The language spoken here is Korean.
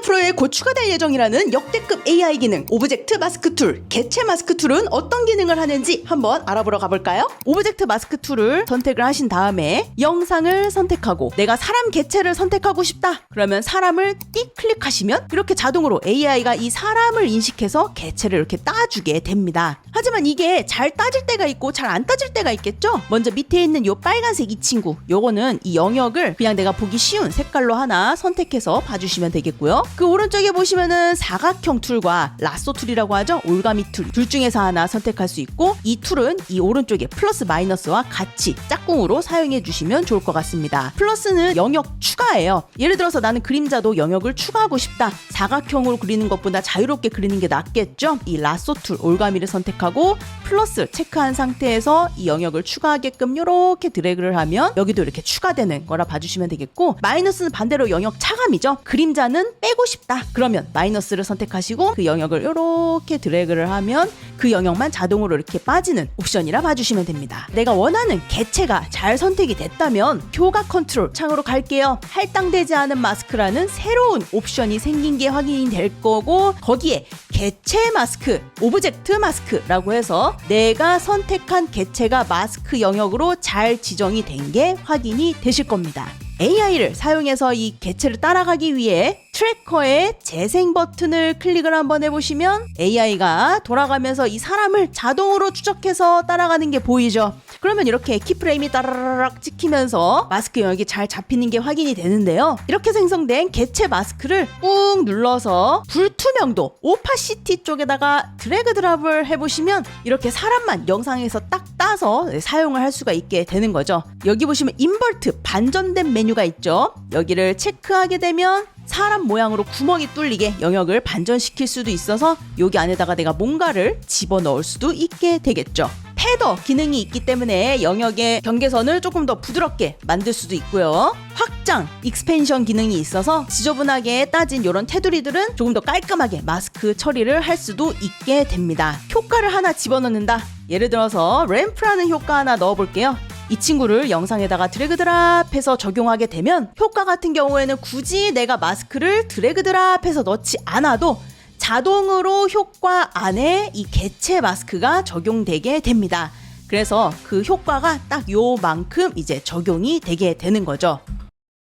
프로에 곧 추가될 예정이라는 역대급 AI 기능 오브젝트 마스크 툴. 개체 마스크 툴은 어떤 기능을 하는지 한번 알아보러 가볼까요? 오브젝트 마스크 툴을 선택을 하신 다음에 영상을 선택하고 내가 사람 개체를 선택하고 싶다. 그러면 사람을 띡 클릭하시면 이렇게 자동으로 AI가 이 사람을 인식해서 개체를 이렇게 따주게 됩니다 하지만 이게 잘 따질 때가 있고 잘 안 따질 때가 있겠죠? 먼저 밑에 있는 요 빨간색 이 친구 요거는 이 영역을 그냥 내가 보기 쉬운 색깔로 하나 선택해서 봐주시면 되겠고요. 그 오른쪽에 보시면은 사각형 툴과 라쏘 툴이라고 하죠? 올가미 툴. 둘 중에서 하나 선택할 수 있고 이 툴은 이 오른쪽에 플러스 마이너스와 같이 짝꿍으로 사용해 주시면 좋을 것 같습니다. 플러스는 영역 추가예요. 예를 들어서 나는 그림자도 영역을 추가하고 싶다. 사각형으로 그리는 것보다 자유롭게 그리는 게 낫겠죠? 이 라쏘 툴 올가미를 선택하고 플러스 체크한 상태에서 이 영역을 추가하게끔 이렇게 드래그를 하면 여기도 이렇게 추가되는 거라 봐주시면 되겠고 마이너스는 반대로 영역 차감이죠. 그림자는 빼고 싶다. 그러면 마이너스를 선택하시고 그 영역을 이렇게 드래그를 하면 그 영역만 자동으로 이렇게 빠지는 옵션이라 봐주시면 됩니다. 내가 원하는 개체가 잘 선택이 됐다면 효과 컨트롤 창으로 갈게요. 할당되지 않은 마스크라는 새로운 옵션이 생긴 게 확인이 될 거고 거기에 개체 마스크, 오브젝트 마스크라고 해서 내가 선택한 개체가 마스크 영역으로 잘 지정이 된 게 확인이 되실 겁니다. AI를 사용해서 이 개체를 따라가기 위해 트래커의 재생 버튼을 클릭을 한번 해보시면 AI가 돌아가면서 이 사람을 자동으로 추적해서 따라가는 게 보이죠. 그러면 이렇게 키프레임이 따라락 찍히면서 마스크 영역이 잘 잡히는 게 확인이 되는데요. 이렇게 생성된 개체 마스크를 꾹 눌러서 불투명도 오파시티 쪽에다가 드래그 드랍을 해보시면 이렇게 사람만 영상에서 딱 따서 사용을 할 수가 있게 되는 거죠. 여기 보시면 인버트 반전된 메뉴가 있죠. 여기를 체크하게 되면 사람 모양으로 구멍이 뚫리게 영역을 반전시킬 수도 있어서 여기 안에다가 내가 뭔가를 집어넣을 수도 있게 되겠죠. 패더 기능이 있기 때문에 영역의 경계선을 조금 더 부드럽게 만들 수도 있고요. 확장, 익스펜션 기능이 있어서 지저분하게 따진 이런 테두리들은 조금 더 깔끔하게 마스크 처리를 할 수도 있게 됩니다. 효과를 하나 집어넣는다. 예를 들어서 램프라는 효과 하나 넣어볼게요. 이 친구를 영상에다가 드래그 드랍해서 적용하게 되면 효과 같은 경우에는 굳이 내가 마스크를 드래그 드랍해서 넣지 않아도 자동으로 효과 안에 이 개체 마스크가 적용되게 됩니다. 그래서 그 효과가 딱 요만큼 이제 적용이 되게 되는 거죠.